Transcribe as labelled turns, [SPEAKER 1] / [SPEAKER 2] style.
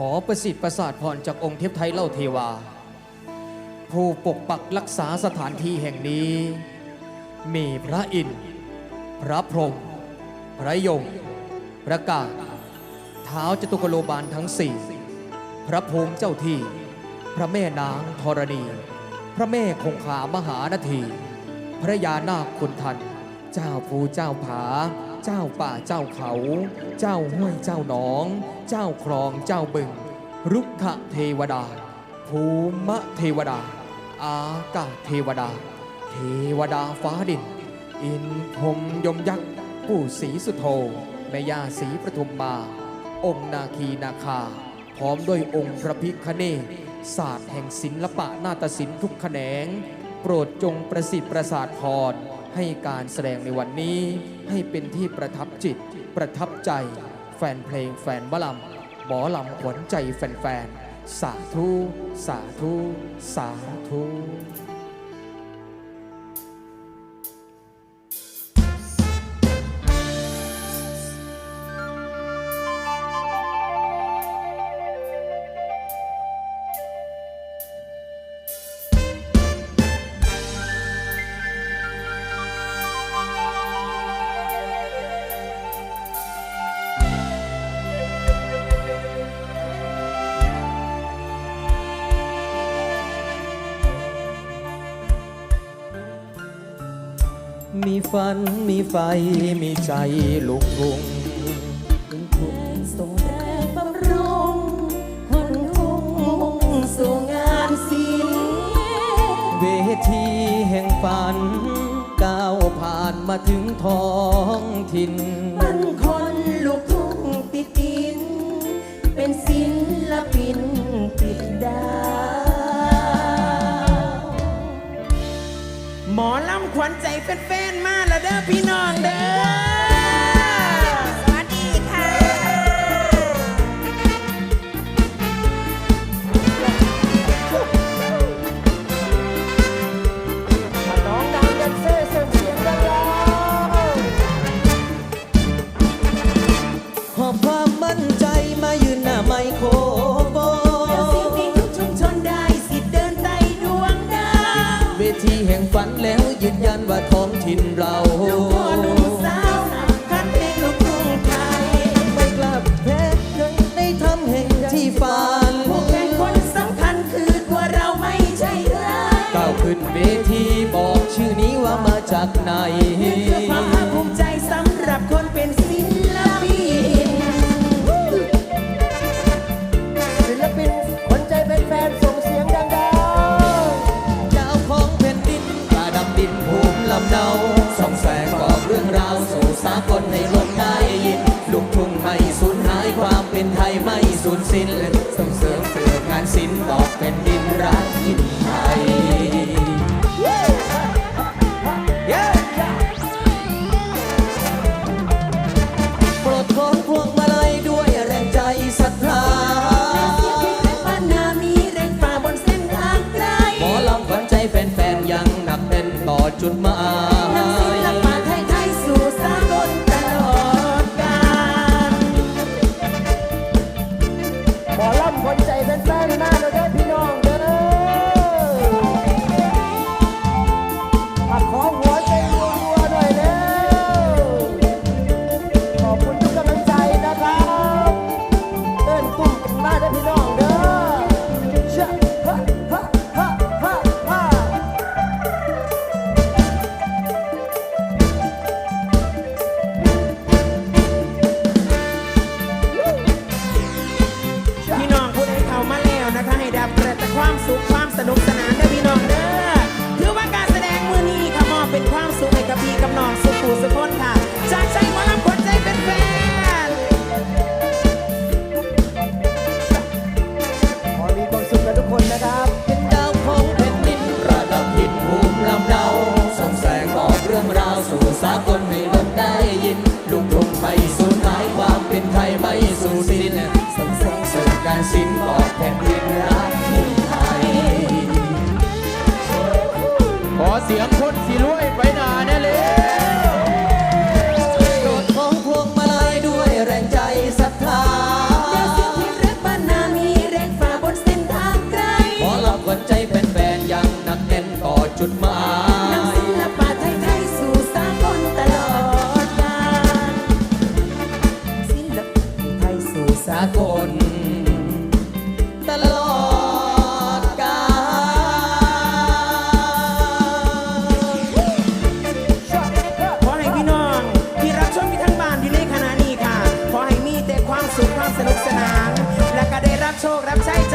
[SPEAKER 1] ขอประสิทธิ์ประสาทพรจากองค์เทพไทยเล่าเทวา ผู้ปกปักรักษาสถานที่แห่งนี้ มีพระอินทร์พระพรหมพระยมพระกาศเท้าจตุกโลบาลทั้งสี่พระภูมิเจ้าที่ พระแม่นางธรณี พระแม่คงคามหานาที พระยานาคคุณทัน เจ้าภูเจ้าผา เจ้าป่าเจ้าเขา เจ้าห้วยเจ้าหนอง เจ้าคลองเจ้าบึง รุกขเทวดา ภูมะเทวดา อากาศเทวดา เทวดาฟ้าดิน อินพรมยมยักษ์ปู่ศรีสุโธแม่ย่าศรีประทุมมา องค์นาคีนาคา พร้อมด้วยองค์พระพิคเนศศาสตร์แห่งศิลปะนาฏศิลป์ทุกแขนง โปรดจงประสิทธิ์ประสาทพร ให้การแสดงในวันนี้ให้เป็นที่ประทับจิต ประทับใจ แฟนเพลงแฟนบลัมหมอลำขวัญใจแฟนๆสาธุ สาธุ สาธุ มีฝันมีไฟมีใจลุกทุ่ง
[SPEAKER 2] ส่งแรงบำรุงคนทุ่งมุ่งสู่งานศิลป์
[SPEAKER 1] เวทีแห่งฝันก้าวผ่านมาถึงท้องถิ่น
[SPEAKER 2] มันคนลูกทุ่งติดดิน เป็นศิลปิ ที
[SPEAKER 1] แห่งฝันแล้วยืนยันว่าท้องถิ่นเรา
[SPEAKER 2] ลูกพ่อลูกสาวคันเพลงลูกทุ่งไทย
[SPEAKER 1] ไม่กลับเพชรเงได้ทำแห่งที่ฝัน
[SPEAKER 2] ผู้แข่งคนสำคัญคือตัวเราไม่ใช่ใคร
[SPEAKER 1] ก้าวขึ้นเวทีบอกชื่อนี้ว่ามาจากไหนา
[SPEAKER 2] วสู่สากลให้โลกได้ยินลูกทุ่งไม่สูญหายความเป็นไทยไม่สูญสิ้นส่งเสริมสื่องา
[SPEAKER 1] นศิลป์บอกแผ่นดินรักถิ่นไทยโปรดขนพวงมาลัยด้วยแรงใจศรัทธาๆเสียงเแต่ความสุขความสนุกสนานเด้อพี่น้องเด้อถือว่าการแสดงมือนี้ค่ะมอบเป็นความสุขให้
[SPEAKER 3] กับพี่กับ
[SPEAKER 1] น้องสุขูสุขคนค่ะจากใจ คนสิรวยไปนาแน่เลยโปดของพวงมาลัยด้วยแรงใจศรัทธา
[SPEAKER 2] เดี๋ยวสิ่งที่รักานมีแรงฝ่าบนเส้นทางไกล
[SPEAKER 1] ขอรับขวัญใจแฟนยังหนักแน่นต่อจุดหมายศิล
[SPEAKER 2] ปะไทยสู่สากล
[SPEAKER 3] ต
[SPEAKER 2] ลอดกาลศิลปะไทย
[SPEAKER 3] สู่
[SPEAKER 1] สากล
[SPEAKER 3] rap side.